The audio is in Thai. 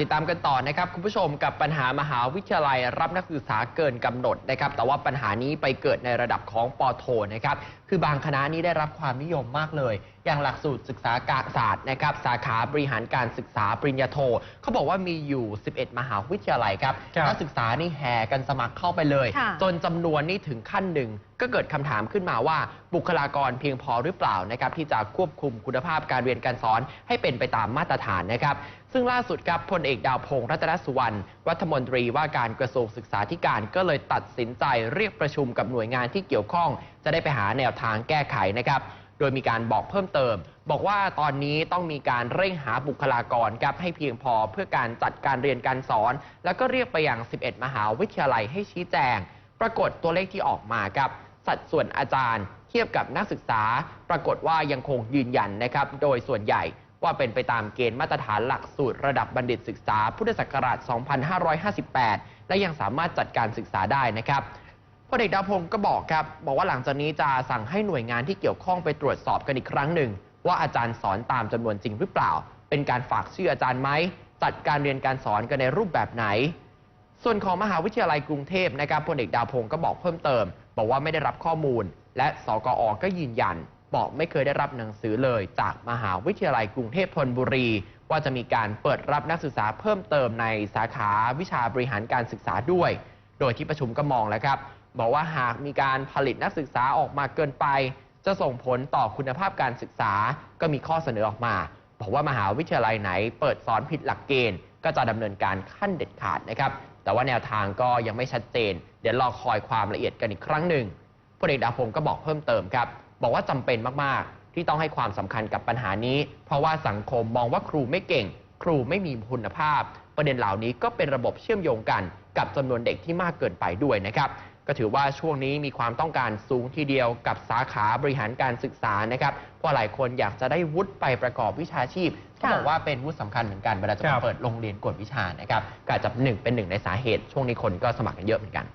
ติดตามกันต่อนะครับคุณผู้ชมกับปัญหามหาวิทยาลัยรับนักศึกษาเกินกำหนดนะครับแต่ว่าปัญหานี้ไปเกิดในระดับของปอโทนะครับคือบางคณะนี้ได้รับความนิยมมากเลย อย่างหลักสูตรศึกษาการศาสตร์นะครับสาขาบริหารการศึกษาปริญญาโทเขาบอกว่ามีอยู่ 11 มหาวิทยาลัยครับครับนักศึกษานี่แห่กันสมัครเข้าไปเลยค่ะจนจำนวนนี่ถึงขั้นหนึ่ง ก็เกิดคำถามขึ้นมาว่าบุคลากรเพียงพอหรือเปล่านะครับที่จะควบคุมคุณภาพการเรียนการสอนให้เป็นไปตามมาตรฐานนะครับ ซึ่งล่าสุดครับพลเอกดาวพงษ์รัตนสุวรรณรัฐมนตรีว่าการกระทรวงศึกษาธิการก็เลยตัดสินใจเรียกประชุมกับหน่วยงานที่เกี่ยวข้อง จะได้ไปหาแนวทางแก้ไขนะครับโดยมีการบอกเพิ่มเติม บอกว่าตอนนี้ต้องมีการเร่งหาบุคลากรครับให้เพียงพอเพื่อการจัดการเรียนการสอน แล้วก็เรียกไปยัง 11 มหาวิทยาลัยให้ชี้แจง ปรากฏตัวเลขที่ออกมาครับ สัดส่วนอาจารย์ เทียบกับนักศึกษา ปรากฏว่ายังคงยืนยันนะครับ โดยส่วนใหญ่ว่าเป็นไปตามเกณฑ์มาตรฐานหลักสูตรระดับบัณฑิตศึกษา พุทธศักราช 2558 และยังสามารถจัดการศึกษาได้นะครับพลเอกดาวพงศ์ก็บอกครับ บอกว่าหลังจากนี้จะสั่งให้หน่วยงานที่เกี่ยวข้องไปตรวจสอบกันอีกครั้งหนึ่ง ว่าอาจารย์สอนตามจำนวนจริงหรือเปล่า เป็นการฝากชื่ออาจารย์ไหมจัดการเรียนการสอนกันในรูปแบบไหน ส่วนของมหาวิทยาลัยกรุงเทพนะครับพลเอกดาวพงศ์ก็บอกเพิ่มเติม บอกว่าไม่ได้รับข้อมูล และสกอก็ยืนยัน บอกไม่เคยได้รับหนังสือเลย จากมหาวิทยาลัยกรุงเทพธนบุรี ว่าจะมีการเปิดรับนักศึกษาเพิ่มเติมในสาขาวิชาบริหารการศึกษาด้วย โดยที่ประชุมก็มองแล้วครับ บอกว่าหากมีการผลิตนักศึกษาออกมาเกินไป จะส่งผลต่อคุณภาพการศึกษา ก็มีข้อเสนอออกมา บอกว่ามหาวิทยาลัยไหน เปิดสอนผิดหลักเกณฑ์ ก็จะดำเนินการขั้นเด็ดขาดนะครับ แต่ว่าแนวทางก็ยังไม่ชัดเจน เดี๋ยวรอคอยความละเอียดกันอีกครั้งหนึ่งพลเอกดาพงศ์ก็บอกเพิ่มเติมครับ บอกว่าจำเป็นมาก ๆ ที่ต้องให้ความสำคัญกับปัญหานี้ เพราะว่าสังคมมองว่าครูไม่เก่ง ครูไม่มีคุณภาพ ประเด็นเหล่านี้ก็เป็นระบบเชื่อมโยงกันกับจำนวนเด็กที่มากเกินไปด้วยนะครับ ก็ถือว่าช่วงนี้มีความต้องการสูงทีเดียวกับสาขาบริหารการศึกษานะครับเพราะหลายคนอยากจะได้วุฒิไปประกอบวิชาชีพเขาบอกว่าเป็นวุฒิสำคัญเหมือนกันเวลาจะคไปรับเปิดโรงเรียนกวดวิชานะครับก็อาจจะหนึ่งเป็นหนึ่งในสาเหตุช่วงนี้คนก็สมัครกันเยอะเหมือนกัน